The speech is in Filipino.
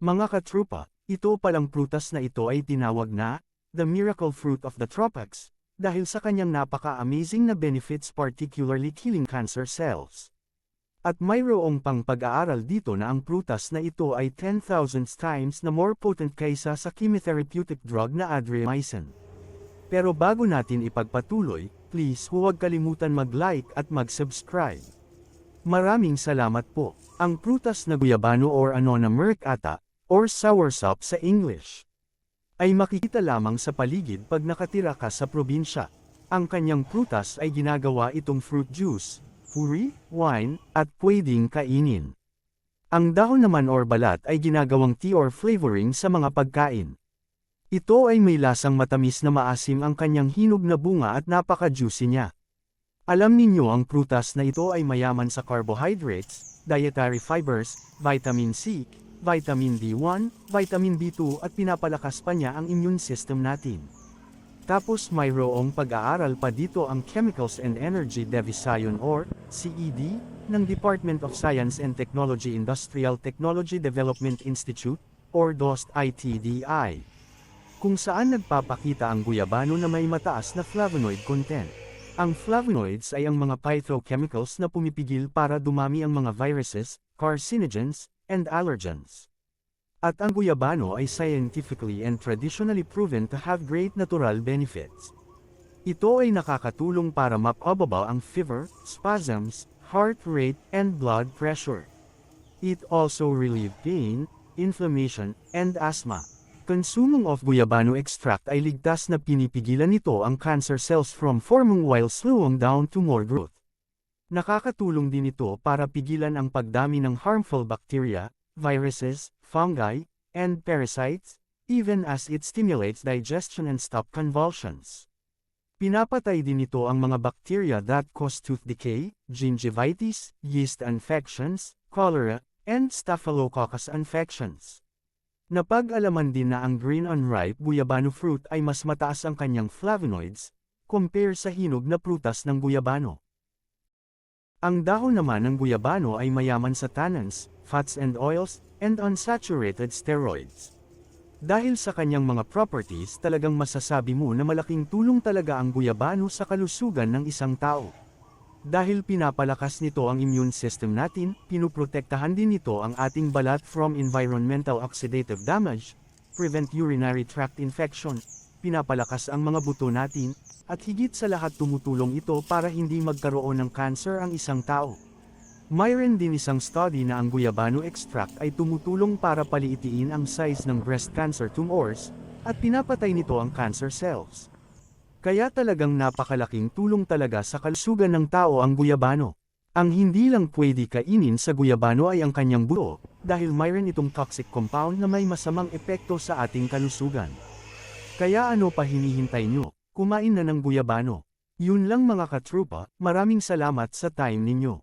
Mga katrupa, ito palang prutas na ito ay tinawag na, the miracle fruit of the tropics, dahil sa kanyang napaka-amazing na benefits particularly killing cancer cells. At mayroong pang pag-aaral dito na ang prutas na ito ay 10,000 times na more potent kaysa sa chemotherapeutic drug na adriamycin. Pero bago natin ipagpatuloy, please huwag kalimutan mag-like at mag-subscribe. Maraming salamat po. Ang prutas na guyabano or ano na merkata, or soursop sa English, ay makikita lamang sa paligid pag nakatira ka sa probinsya. Ang kanyang prutas ay ginagawa itong fruit juice, puri, wine, at pwedeng kainin. Ang dahon naman or balat ay ginagawang tea or flavoring sa mga pagkain. Ito ay may lasang matamis na maasim ang kanyang hinog na bunga at napaka-juicy niya. Alam ninyo ang prutas na ito ay mayaman sa carbohydrates, dietary fibers, vitamin C, vitamin B1, vitamin B2 at pinapalakas pa niya ang immune system natin. Tapos mayroong pag-aaral pa dito ang Chemicals and Energy Division or CED ng Department of Science and Technology Industrial Technology Development Institute or DOST ITDI kung saan nagpapakita ang guyabano na may mataas na flavonoid content. Ang flavonoids ay ang mga phytochemicals na pumipigil para dumami ang mga viruses, carcinogens, and allergens. At ang guyabano ay scientifically and traditionally proven to have great natural benefits. Ito ay nakakatulong para mapababa ang fever, spasms, heart rate, and blood pressure. It also relieve pain, inflammation, and asthma. Consuming of guyabano extract ay ligtas na pinipigilan nito ang cancer cells from forming while slowing down tumor growth. Nakakatulong din ito para pigilan ang pagdami ng harmful bacteria, viruses, fungi, and parasites, even as it stimulates digestion and stop convulsions. Pinapatay din ito ang mga bacteria that cause tooth decay, gingivitis, yeast infections, cholera, and staphylococcus infections. Napag-alaman din na ang green unripe guyabano fruit ay mas mataas ang kanyang flavonoids, compare sa hinog na prutas ng guyabano. Ang dahon naman ng guyabano ay mayaman sa tannins, fats and oils, and unsaturated steroids. Dahil sa kanyang mga properties talagang masasabi mo na malaking tulong talaga ang guyabano sa kalusugan ng isang tao. Dahil pinapalakas nito ang immune system natin, pinuprotektahan din nito ang ating balat from environmental oxidative damage, prevent urinary tract infection, pinapalakas ang mga buto natin, at higit sa lahat tumutulong ito para hindi magkaroon ng cancer ang isang tao. Mayroon din isang study na ang guyabano extract ay tumutulong para paliitiin ang size ng breast cancer tumors, at pinapatay nito ang cancer cells. Kaya talagang napakalaking tulong talaga sa kalusugan ng tao ang guyabano. Ang hindi lang pwede kainin sa guyabano ay ang kanyang buto, dahil mayroon itong toxic compound na may masamang epekto sa ating kalusugan. Kaya ano pa hinihintay nyo? Kumain na ng guyabano. Yun lang mga katrupa, maraming salamat sa time ninyo.